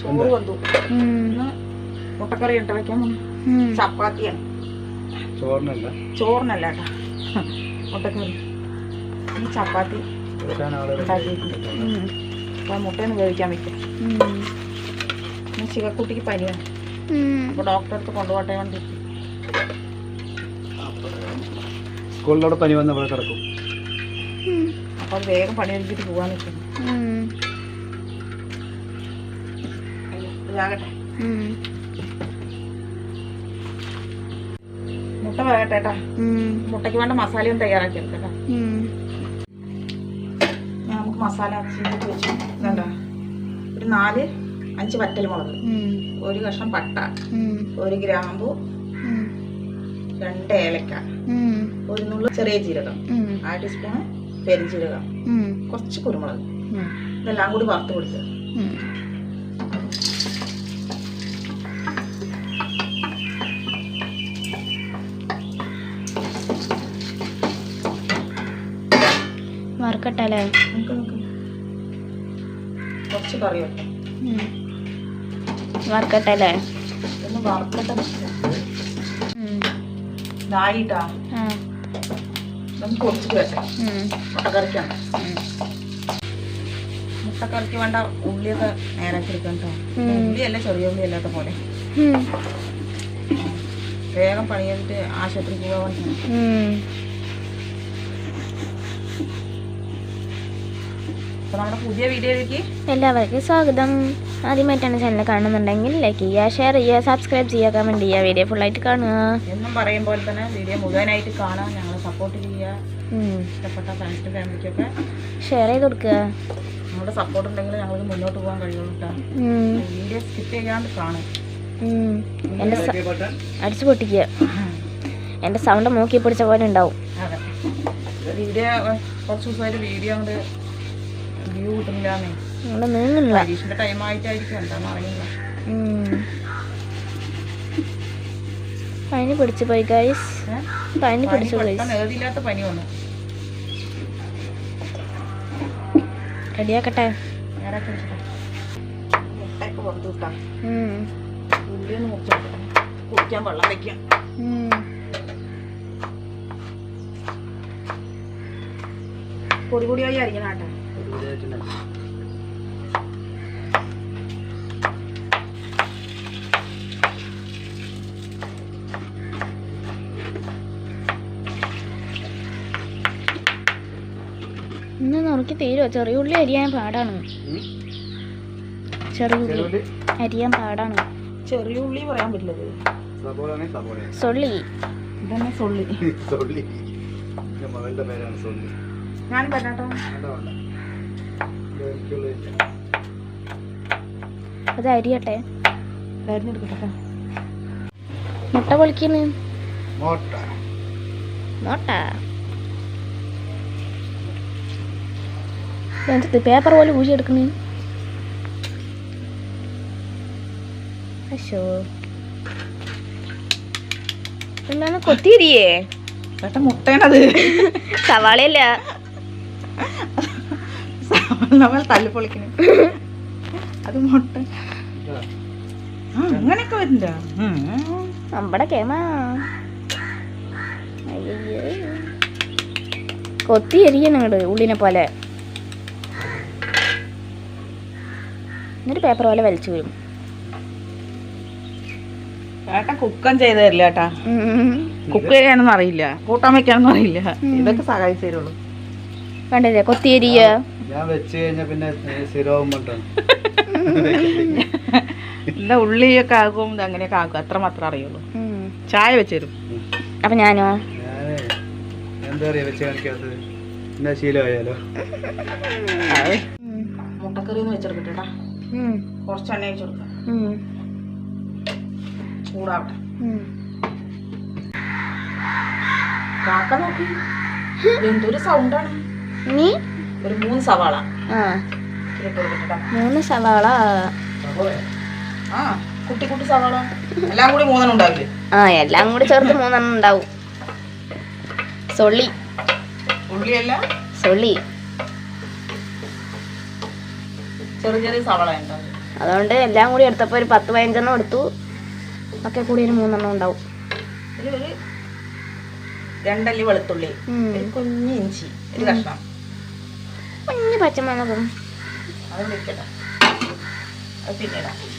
ചോറ് വന്നു. ഇന്ന് മുട്ടക്കറി ഇട്ട് വയ്ക്കാൻ. ചപ്പാത്തിയാണ്. ചോറിനല്ല. ചോറിനല്ല കേട്ടോ. മുട്ടക്കറി. ഈ ചപ്പാത്തി ഉണ്ടാക്കിയിട്ടുണ്ട്. ഉം. അപ്പോൾ മുട്ടയൊന്ന് വേവിക്കാൻ വയ്ക്കാം ചിക്കക്കുട്ടിക്ക് പനിയാണ് ഉം. അപ്പോൾ ഡോക്ടറെ അടുത്ത് കൊണ്ടുപോട്ടെ വേണ്ടി. സ്കൂളിലവിടെ പനി വന്ന് അവിടെ കിടക്കും. അത് വേഗം പണി ഒരുക്കിയിട്ട് പോകാൻ നിൽക്കുന്നു. ഇതാകട്ടെ. മുട്ട വേകട്ടെ കേട്ടാ. മുട്ടയ്ക്ക് വേണ്ട മസാലയും തയ്യാറാക്കി എടുക്കട്ടെ നമുക്ക് മസാല ചെയ്തിട്ട് വെച്ചു ഇതണ്ട ഒരു നാല് അഞ്ച് വറ്റൽ മുളക് ഉം. ഒരു കഷ്ണം പട്ട. ഒരു ഗ്രാമ്പു. രണ്ട് ഏലക്ക. ഒരു നുള്ളു ചെറിയ ജീരകം ആ അര ടീസ്പൂണ് പെരിഞ്ജീരകം. കുറച്ച് കുരുമുളക്. ഇതെല്ലാം കൂടി വറുത്ത് കൊടുക്കുക വറുക്കട്ടെ കുറച്ച് കറി വെക്കാം. വറുക്കട്ടല്ലേ? ഒന്ന് വറുത്തിട്ട് ഇതായിട്ടാ. നമുക്ക് പൊടിച്ചിട്ട് വെക്കാം. മുട്ടക്കറിക്കാണ്. മുട്ടക്കറിക്ക് വേണ്ട ഉള്ളിയൊക്കെ നേരാക്കി എടുക്കാം കേട്ടോ. ഉള്ളിയല്ല ചെറിയ ഉള്ളി അല്ലാത്ത പോലെ. വേഗം പണി ചെയ്തിട്ട് ആശുപത്രിക്ക് പോകാൻ അപ്പോൾ നമ്മുടെ പുതിയ വീഡിയോയിലേക്ക് എല്ലാവർക്കും സ്വാഗതം. ആദ്യമായിട്ടാണ് ചാനൽ കാണുന്നുണ്ടെങ്കിൽ ലൈക്ക് ചെയ്യുക ഷെയർ ചെയ്യുക സബ്സ്ക്രൈബ് ചെയ്യുക കമന്റ് ചെയ്യുക. വീഡിയോ ഫുള്ളായിട്ട് കാണുക. എന്നും പറയും പോലെ തന്നെ വീഡിയോ മുഴുവനായിട്ട് കാണാൻ ഞങ്ങളെ സപ്പോർട്ട് ചെയ്യുക ഉം. ഇഷ്ടപ്പെട്ട ഫ്രണ്ട്സിനും ഫാമിലിക്കൊക്കെ ഷെയർ ചെയ്ത് കൊടുക്കുക. നമ്മുടെ സപ്പോർട്ട് ഉണ്ടെങ്കിൽ ഞങ്ങൾക്ക് മുന്നോട്ട് പോകാൻ കഴിയുള്ളൂ കേട്ടോ ഉം. വീഡിയോ സ്കിപ്പ് ചെയ്യാണ്ട് കാണും. എന്റെ അടിച്ചു പൊട്ടിക്കുക. എന്റെ സൗണ്ട് നോക്കി പിടിച്ച പോലെ ഉണ്ടാവും. വീഡിയോ കുറച്ച് ദിവസമായിട്ട് വീഡിയോ അങ്ങോട്ട് വ്യൂ കിട്ടുന്നില്ലാന്നേ. അവിടെ നീങ്ങുന്നില്ല പരീക്ഷന്റെ ടൈം ആയിട്ടായിരിക്കും. എന്താണെന്ന് അറിയില്ല. പനി പിടിച്ചു പോയി ഗൈസ്? പനി പിടിച്ചു പോയി. പെട്ടെന്ന് ഏതില്ലാത്ത പനി വന്നു. റെഡിയാക്കട്ടെ? കുടിക്കാൻ വെള്ളം വെക്കാം. പൊടി പൊടിയായി അരിക്കണം കേട്ടോ ഇന്ന് നുറുക്കി തീരുമോ ചെറിയ ഉള്ളി അരിയാൻ പാടാണ്. ചെറിയ ഉള്ളി അരിയാൻ പാടാണ്. ചെറിയ ഉള്ളി പറയാൻ പറ്റില്ല സൊള്ളി. ഇതന്നെ സൊള്ളി. സൊള്ളി. എന്റെ മകളുടെ പേരാണ് സൊള്ളി. ഞാൻ പറഞ്ഞാട്ടോ. അത് അരിയട്ടെ. മുട്ട പൊളിക്കുന്നു മുട്ട. മുട്ട എന്നിട്ട് പേപ്പർ പോലെ ഊശി എടുക്കുന്ന അശോ എന്താണ് കൊത്തിയിരിയേ? ചേട്ടൻ മുട്ടേണത് സവാളയല്ല. നമ്മൾ തല്ലിപ്പൊളിക്കണേ അത് മുട്ട. ആ, അങ്ങനെയൊക്കെ വരണ്ട നമ്മുടെ കേമ. കൊത്തി എരിയണം ഇങ്ങോട്ട് ഉള്ളിനെ പോലെ. എന്നിട്ട് പേപ്പർ പോലെ വലിച്ചു വരും. ചേട്ടൻ കുക്കം ചെയ്തു തരില്ല ചേട്ടാ. കുക്ക് ചെയ്യാനൊന്നും അറിയില്ല. കൂട്ടാൻ വെക്കാനൊന്നും അറിയില്ല. ഇതൊക്കെ സഹായിച്ചു തരുള്ളൂ. കണ്ടില്ലേ? കൊത്തിയരിയ. ഞാൻ വെച്ച് കഴിഞ്ഞാൽ പിന്നെ സ്ഥിരവും എന്താ ഉള്ളിയൊക്കെ ആകും അങ്ങനെയൊക്കെ ആകും അത്ര മാത്രം അറിയുള്ളൂ. ചായ വെച്ചു അപ്പൊ ഞാനോ? ഞാൻ എന്താ പറയാ വെച്ച് കാണിക്കാത്തത്? എന്നാ ശീലമായാലോ? മുട്ടക്കറി ഒന്ന് വെച്ചെടുക്കട്ടെ ചേട്ടാ ഉം. കുറച്ച് എണ്ണ വെച്ചെടുക്കാം. ചൂടാവട്ടെ. കാക്ക നോക്കി. എന്തൊരു സൗണ്ടാണ് നീ? ഒരു മൂന്ന് സവാള. ആ. മൂന്ന് സവാള. ആ കുട്ടി കുട്ടി സവാള. എല്ലാം കൂടി മൂന്നെണ്ണം ഉണ്ടാവില്ലേ? ആ എല്ലാം കൂടി ചേർത്ത് മൂന്നെണ്ണം ഉണ്ടാവും. സൊള്ളി. ഉള്ളിയല്ല? സൊള്ളി. ചെറിയ ചെറിയ സവള ഉണ്ടാവും അതുകൊണ്ട് എല്ലാം കൂടി എടുത്തപ്പോൾ ഒരു പത്ത് പതിനഞ്ചെണ്ണം എടുത്തു. ഒക്കെ കൂടി ഒരു മൂന്നെണ്ണം ഉണ്ടാവും. രണ്ടല്ലി വെളുത്തുള്ളി. ഒരു കുഞ്ഞി ഇഞ്ചി ഒരു കഷ്ണം. കുഞ്ഞ് പച്ചമുളകും.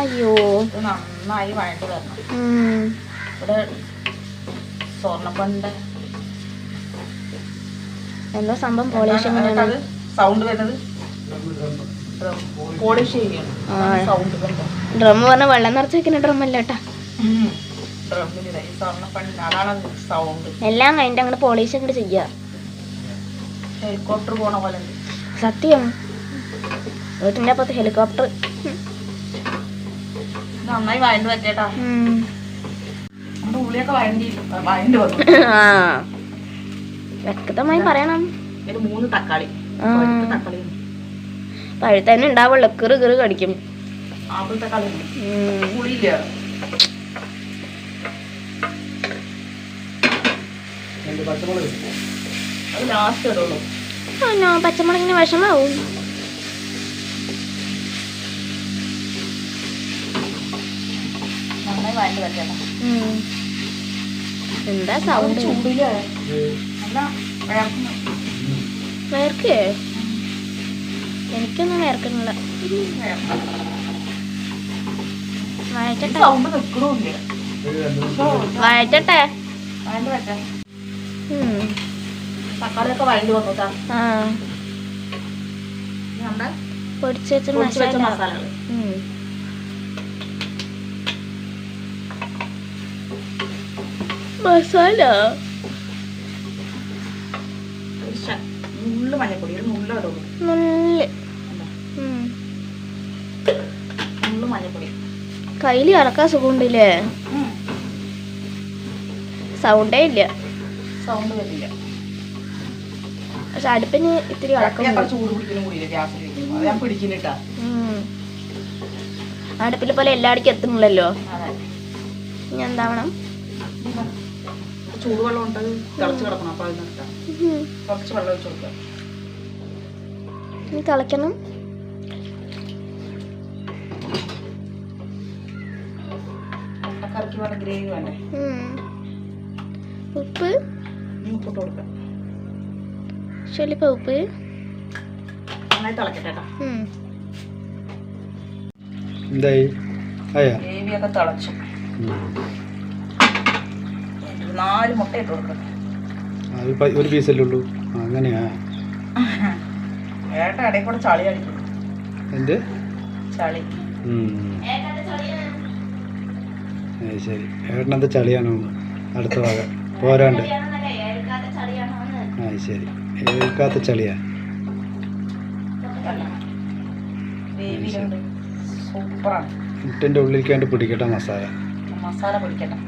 അയ്യോ. നന്നായി വഴണ്ട് വരണം. ഉം. ഇവിടെ സ്വർണപ്പണ്ട് എന്തോ സംഭവം? സൗണ്ട് വരുന്നത്? പോളിഷ്. സൗണ്ട് വരുന്നത്. ഡ്രം പറഞ്ഞ വെള്ളം നിറച്ച് വെക്കുന്ന ഡ്രം അല്ല കേട്ടാ എല്ലാം കഴിഞ്ഞിട്ട് അങ്ങനെ പോളിഷ് അങ്ങോട്ട് ചെയ്യാ. ഹെലികോപ്റ്റർ പോണ പോലെ സത്യം. വീട്ടിന്റെ അപ്പുറത്ത് ഹെലികോപ്റ്റർ നന്നായി വഴണ്ട് വെച്ചേട്ടാ നമ്മുടെ ഉള്ളിയൊക്കെ വഴണ്ടി വഴണ്ട് വന്നു. ആ. വ്യക്തമായി പറയണം. മൂന്ന് തക്കാളി. തക്കാളി. പഴുത്തന്നെ ഉണ്ടാവുള്ളൂ. കിറു കിറു കടിക്കും. ലാസ്റ്റ് ഇടുള്ളൂ. ആ, നോ, പച്ചമുളകിന് വിഷമാവും. എന്താ സൗണ്ട് വേർക്കേ എനിക്കൊന്നും വേർക്കുന്നില്ല വഴറ്റട്ടെ വഴറ്റട്ടെ ഉം. തക്കാളിയൊക്കെ വഴണ്ട് നമ്മുടെ പൊടിച്ച് വെച്ച മസാല. മസാലകൾ നുള്ള് മഞ്ഞപ്പൊടി ഒരു നുള്ള ഇടുള്ളൂ നല്ല കണ്ടോ? ഉം. നുള്ള് മഞ്ഞപ്പൊടി. കയ്യിൽ ഇറക്കാൻ സുഖമുണ്ടല്ലേ? സൗണ്ടേ ഇല്ല. സൗണ്ട് വരില്ല പക്ഷെ അടുപ്പിന് ഇത്തിരി അടുപ്പിൽ പോലെ എല്ലായിടക്കും എത്തുന്നില്ലല്ലോ. അതെ. ഇനി എന്താവണം. ചൂടുവെള്ളം ഉണ്ട്. തിളച്ച് കിടക്കണം. കുറച്ച് വെള്ളം ഒഴിച്ച് ഇനി തിളയ്ക്കണം. ഉപ്പ്. ഉപ്പിട്ട് കൊടുക്കുക ഉം. എന്തായി? ഗ്രേവിയൊക്കെ തിളച്ചു. നാല് മുട്ട ഇട്ട് ഒരു പീസല്ലേ ഉള്ളൂ? ആ, അങ്ങനെയാ. ഏട്ട ഇടയിൽ കൂടെ ചളി അടിക്കും. എന്ത്? ചളി. ശരി. ഏട്ടനെന്താ ചളിയാണോ? അടുത്ത ഭാഗം. പോരാണ്ട്. ആ ശരി. ഏൽക്കാത്ത ചളിയാ. ഗ്രേവിയിലുണ്ട് സൂപ്പറാണ്. മുട്ടിന്റെ ഉള്ളിലേക്ക് വേണ്ടി പിടിക്കട്ടെ മസാല. മസാല പിടിക്കട്ടെ.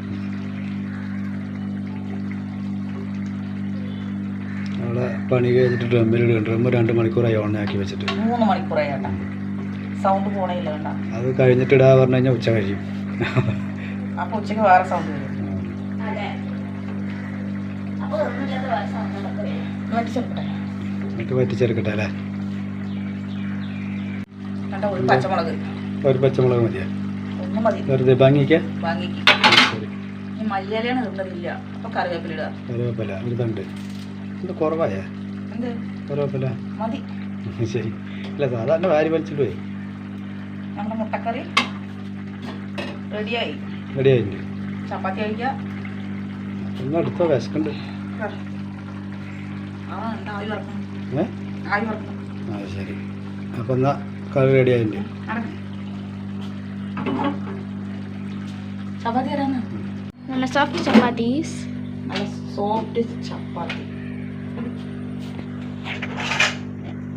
അവിടെ പണി കഴിഞ്ഞിട്ട് ഡ്രമ്മിലിടും ഡ്രമ്മ് രണ്ട് മണിക്കൂറായി ഓണാക്കി വെച്ചിട്ട്. മൂന്ന് മണിക്കൂറായി സൗണ്ട് പോണില്ല കണ്ട അത് കഴിഞ്ഞിട്ട് ഇടാ പറഞ്ഞു കഴിഞ്ഞാൽ ഉച്ച കഴിയും. അപ്പൊ ഉച്ചയ്ക്ക് വേറെ സൗണ്ട് വരും. വറ്റിച്ചെടുക്കട്ടെ. എന്നിട്ട് വറ്റിച്ചെടുക്കട്ടെ അല്ലേ? ഒരു പച്ചമുളക്. ഒരു പച്ചമുളക് മതിയോ? വെറുതെ ഭംഗിക്ക് കറിവേപ്പില ഒരു തണ്ട്. ഇത് കുറവായേ? കറിവേപ്പില? മതി. ശരി. ഇല്ല സാധാരണ വാരി വലിച്ചിട്ട് പോയി നമ്മുടെ മുട്ടക്കറി റെഡിയായി. റെഡിയായി ചപ്പാത്തി കഴിക്കാം. ഒന്ന് അടുത്തോ വിശക്കുണ്ട് ഏ ആ ശരി അപ്പം എന്നാ കറി റെഡി തരാന്ന് നല്ല സോഫ്റ്റ് ചപ്പാത്തീസ് നല്ല സോഫ്റ്റ് ചപ്പാത്തി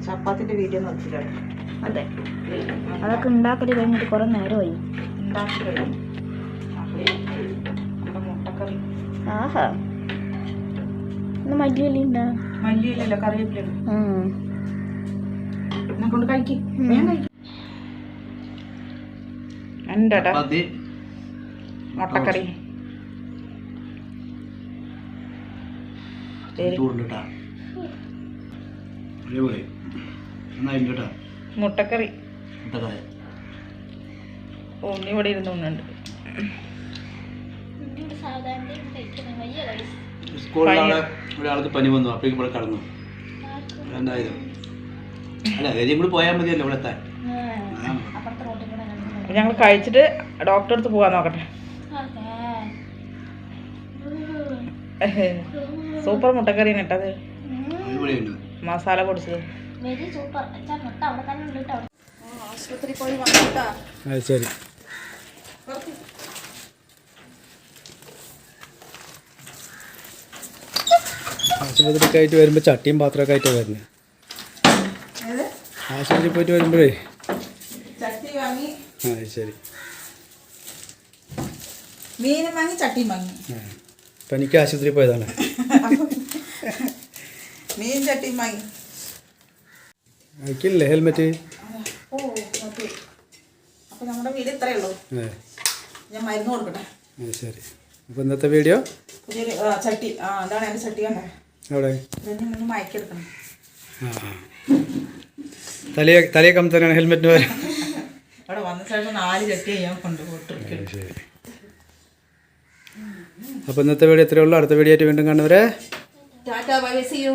ചപ്പാത്തിന്റെ വീഡിയോ നിർത്തിക്കാണ് അതെ അതൊക്കെ ഉണ്ടാക്കൽ കഴിഞ്ഞിട്ട് കുറെ നേരമായി ഉണ്ടാക്കി കഴിഞ്ഞു ആഹാ ഉണ്ടാ. മല്ലിയിലല്ല കറിവേപ്പില കൊണ്ട് കഴിക്കും. കഴിക്കും. മുട്ടക്കറി. മുട്ടക്കറി. മുട്ടക്കറി. ഉണ്ണി ഇവിടെ ഇരുന്നുണ്ട് ഉണ്ണുണ്ട് സ്കൂളിലാണ് ഒരാൾക്ക് പനി വന്നു. അപ്പോഴേക്കും ഇവിടെ കടന്നു. എന്തായത് അല്ല ഏതെങ്കിലും കൂടി പോയാൽ മതിയല്ലോ ഇവിടെ എത്താൻ. ഞങ്ങൾ കഴിച്ചിട്ട് ഡോക്ടറെ അടുത്ത് പോകാൻ നോക്കട്ടെ. സൂപ്പർ മുട്ടക്കറി ഇട്ടത് അടിപൊളിയുണ്ട്. മസാല പൊടിച്ചത്. വെരി സൂപ്പർ അച്ഛാ മുട്ട അവിടെ തന്നെ ഉണ്ട് കേട്ടോ ആശുപത്രി പോയി വന്നിട്ടാ അത് ശരി ആശുപത്രിക്ക് ആയിട്ട് വരുമ്പോൾ ചട്ടിയും പാത്രമൊക്കെ ആയിട്ടാണ് വരുന്നത് ആശുപത്രി പോയിട്ട് വരുമ്പോഴേ? ആ ശരി. മീനും വാങ്ങി ചട്ടിയും വാങ്ങി. ആ പനിക്ക് ആശുപത്രി പോയതാണ്. മീൻ ചട്ടിയും വാങ്ങി. അയക്കില്ലേ ഹെൽമെറ്റ്? ഓ ഓക്കെ അപ്പോൾ നമ്മുടെ വീട് ഇത്രയേ ഉള്ളൂ. ഞാൻ മരുന്ന് കൊടുക്കട്ടെ. ശരി. അപ്പോൾ ഇന്നത്തെ വീഡിയോ? ചട്ടി. ആ അതാണ് എന്റെ ചട്ടി കണ്ടേ? അവിടെ തലയെ തലയെ കമ്പത്തനാണ് ഹെൽമെറ്റിന് വരെ അവിടെ വന്ന ശേഷം നാല് ചട്ടി ഞാൻ ശരി. അപ്പോൾ ഇന്നത്തെ വീഡിയോ ഇത്രയേ ഉള്ളൂ. അടുത്ത വീഡിയോ ആയിട്ട് വീണ്ടും കാണുന്നവരെ ടാറ്റാ ബൈ സി യു